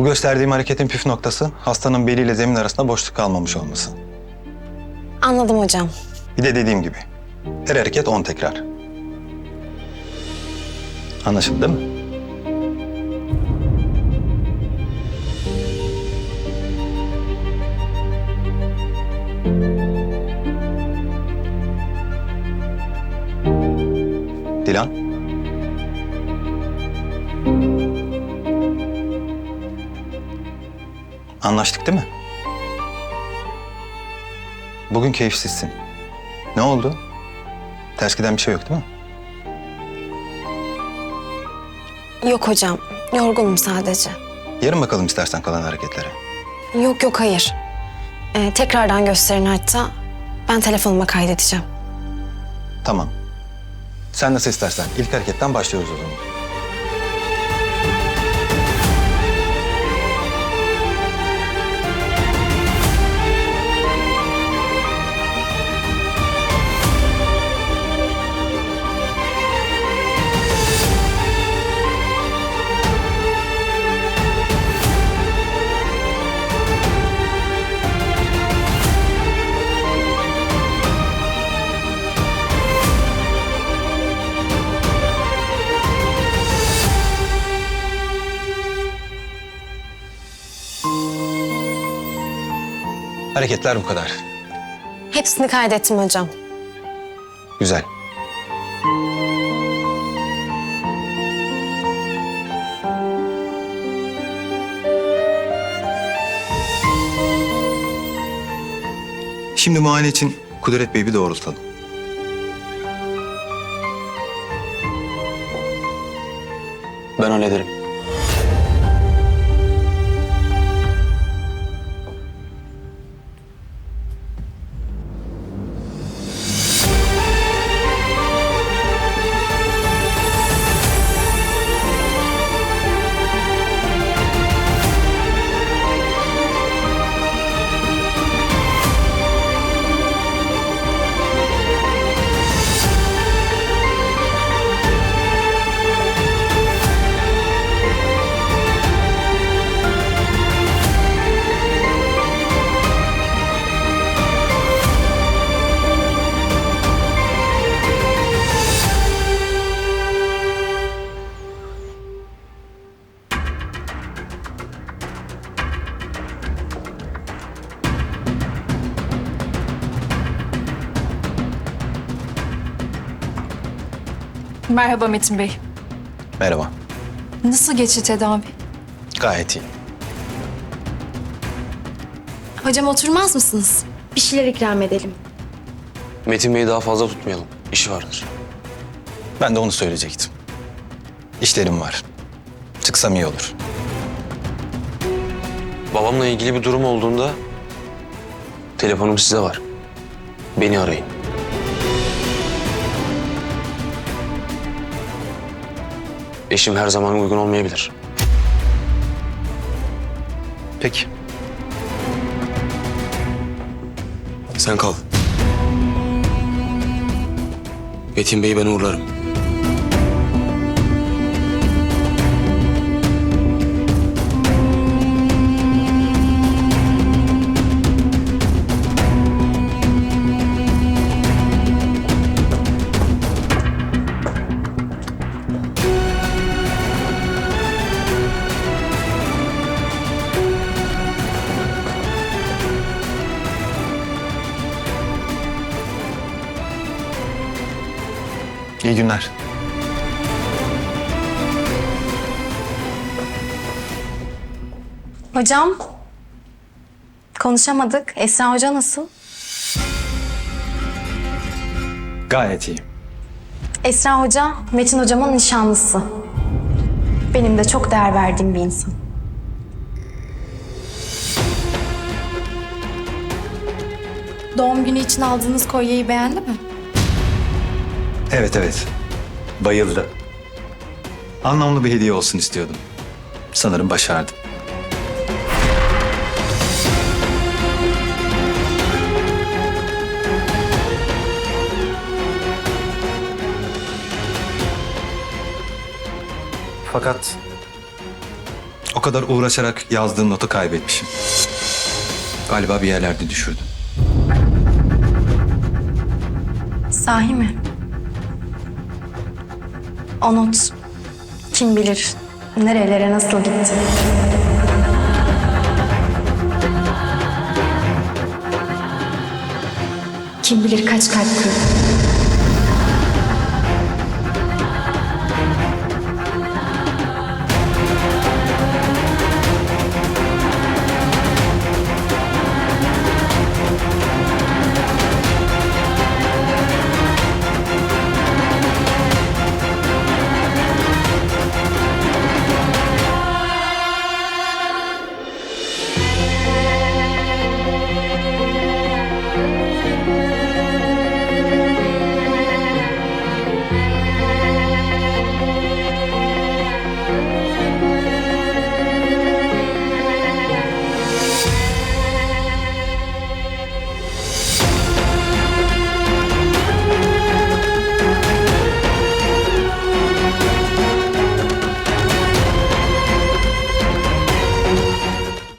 Bu gösterdiğim hareketin püf noktası hastanın beliyle zemin arasında boşluk kalmamış olması. Anladım hocam. Bir de dediğim gibi her hareket 10 tekrar. Anlaşıldı değil mi? Dilan. Anlaştık değil mi? Bugün keyifsizsin. Ne oldu? Ters giden bir şey yok değil mi? Yok hocam. Yorgunum sadece. Yarın bakalım istersen kalan hareketlere. Yok yok hayır. Ee, tekrardan gösterin hatta. Ben telefonuma kaydedeceğim. Tamam. Sen nasıl istersen. İlk hareketten başlıyoruz o zaman. Hareketler bu kadar. Hepsini kaydettim hocam. Güzel. Şimdi muayene için Kudret Bey'i bir doğrultalım. Ben hallederim. Merhaba Metin Bey. Merhaba. Nasıl geçti tedavi? Gayet iyi. Hocam oturmaz mısınız? Bir şeyler ikram edelim. Metin Bey'i daha fazla tutmayalım. İşi vardır. Ben de onu söyleyecektim. İşlerim var. Çıksam iyi olur. Babamla ilgili bir durum olduğunda telefonum size var. Beni arayın. Eşim her zaman uygun olmayabilir. Peki. Sen kal. Metin Bey'i ben uğurlarım. İyi günler. Hocam. Konuşamadık. Esra Hoca nasıl? Gayet iyi. Esra Hoca, Metin Hocamın nişanlısı. Benim de çok değer verdiğim bir insan. Doğum günü için aldığınız kolyeyi beğendi mi? Evet evet. Bayıldı. Anlamlı bir hediye olsun istiyordum. Sanırım başardım. Fakat o kadar uğraşarak yazdığım notu kaybetmişim. Galiba bir yerlerde düşürdüm. Sahi mi? O not kim bilir nerelere nasıl gitti? Kim bilir kaç kalp kırdı?